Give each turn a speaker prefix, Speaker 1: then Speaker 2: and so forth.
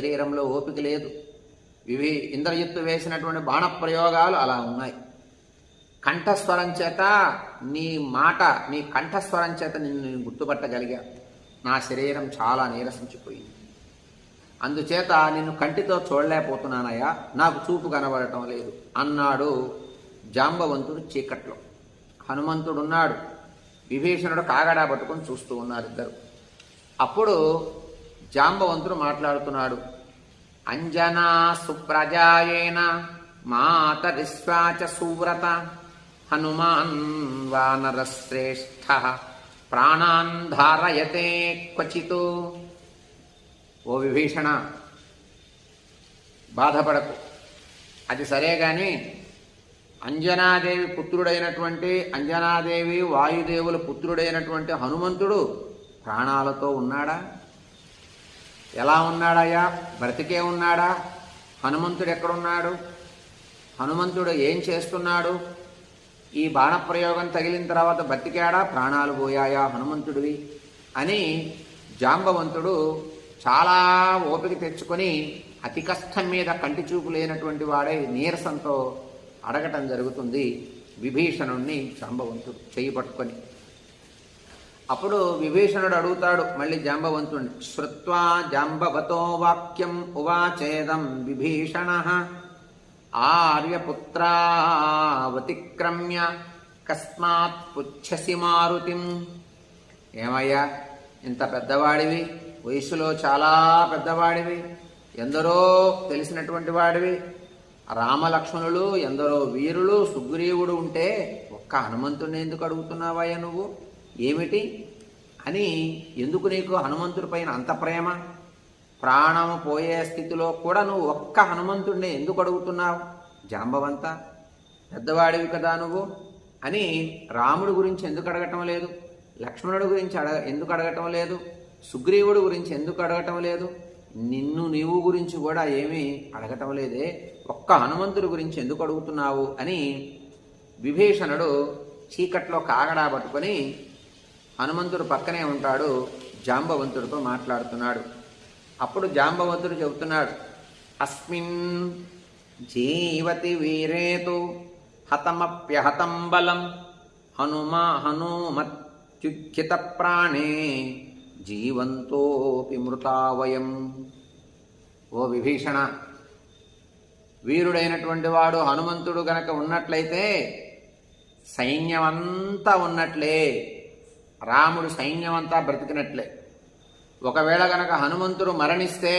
Speaker 1: శరీరంలో ఓపిక లేదు. వివి ఇంద్రజిత్తు వేసినటువంటి బాణ ప్రయోగాలు అలా ఉన్నాయి. కంఠస్వరం చేత నీ మాట నీ కంఠస్వరం చేత నిన్ను నేను గుర్తుపట్టగలిగా. నా శరీరం చాలా నీరసించిపోయింది. అందుచేత నిన్ను కంటితో చూడలేకపోతున్నానయ్యా. నాకు చూపు కనబడటం లేదు. అన్నాడు జాంబవంతుడు చీకట్లో. హనుమంతుడున్నాడు. విభీషణుడు కాగడా పట్టుకొని చూస్తూ ఉన్నారు ఇద్దరు. అప్పుడు జాంబవంతుడు మాట్లాడుతున్నాడు. అంజనా సుప్రజాయేన మాతరిశ్వాచ సువ్రత హనుమాన్ వానరశ్రేష్ఠ ప్రాణాన్ ధారయతే క్వచితు. ఓ విభీషణ బాధపడకు. అది సరే కానీ అంజనాదేవి పుత్రుడైనటువంటి అంజనాదేవి వాయుదేవుల పుత్రుడైనటువంటి హనుమంతుడు ప్రాణాలతో ఉన్నాడా? ఎలా ఉన్నాడయ్యా? బ్రతికే ఉన్నాడా? హనుమంతుడు ఎక్కడున్నాడు? హనుమంతుడు ఏం చేస్తున్నాడు? ఈ బాణప్రయోగం తగిలిన తర్వాత బ్రతికాడా ప్రాణాలు పోయాయా హనుమంతుడివి? అని జాంబవంతుడు చాలా ఓపిక తెచ్చుకొని అతి కష్టం మీద కంటి చూపు లేనటువంటి వాడే నీరసంతో అడగటం జరుగుతుంది విభీషణుణ్ణి జాంబవంతుడు చేయి పట్టుకొని. అప్పుడు విభీషణుడు అడుగుతాడు మళ్ళీ జాంబవంతుణ్ణి. శ్రుత్వా జాంబవతో వాక్యం ఉవాచేదం విభీషణ. ఆర్యపుత్రావతిక్రమ్య కస్మాత్ పుచ్చసి మారుతిం. ఏమయ్యా ఇంత పెద్దవాడివి? వయసులో చాలా పెద్దవాడివి. ఎందరో తెలిసినటువంటి వాడివి. రామలక్ష్మణులు ఎందరో వీరులు సుగ్రీవుడు ఉంటే ఒక్క హనుమంతుని ఎందుకు అడుగుతున్నావయ్యా నువ్వు? ఏమిటి? అని ఎందుకు నీకు హనుమంతుడి పైన అంత ప్రేమ? ప్రాణము పోయే స్థితిలో కూడా నువ్వు ఒక్క హనుమంతుడిని ఎందుకు అడుగుతున్నావు? జాంబవంత? పెద్దవాడివి కదా నువ్వు? అని రాముడి గురించి ఎందుకు అడగటం లేదు? లక్ష్మణుడి గురించి అడగ ఎందుకు అడగటం లేదు? సుగ్రీవుడి గురించి ఎందుకు అడగటం లేదు? నిన్ను నీవు గురించి కూడా ఏమీ అడగటం లేదే? ఒక్క హనుమంతుడి గురించి ఎందుకు అడుగుతున్నావు? అని విభీషణుడు చీకట్లో కాగడా పట్టుకొని హనుమంతుడు పక్కనే ఉంటాడు జాంబవంతుడితో మాట్లాడుతున్నాడు. అప్పుడు జాంబవంతుడు చెబుతున్నాడు అస్మిన్ జీవతి వీరేతు హతమప్యహతం బలం హనుమా హనుమత్యుచిత ప్రాణే జీవంతోపి మృతావయం. ఓ విభీషణ వీరుడైనటువంటి వాడు హనుమంతుడు గనక ఉన్నట్లయితే సైన్యమంతా ఉన్నట్లే. రాముడు సైన్యమంతా బ్రతికినట్లే. ఒకవేళ గనక హనుమంతుడు మరణిస్తే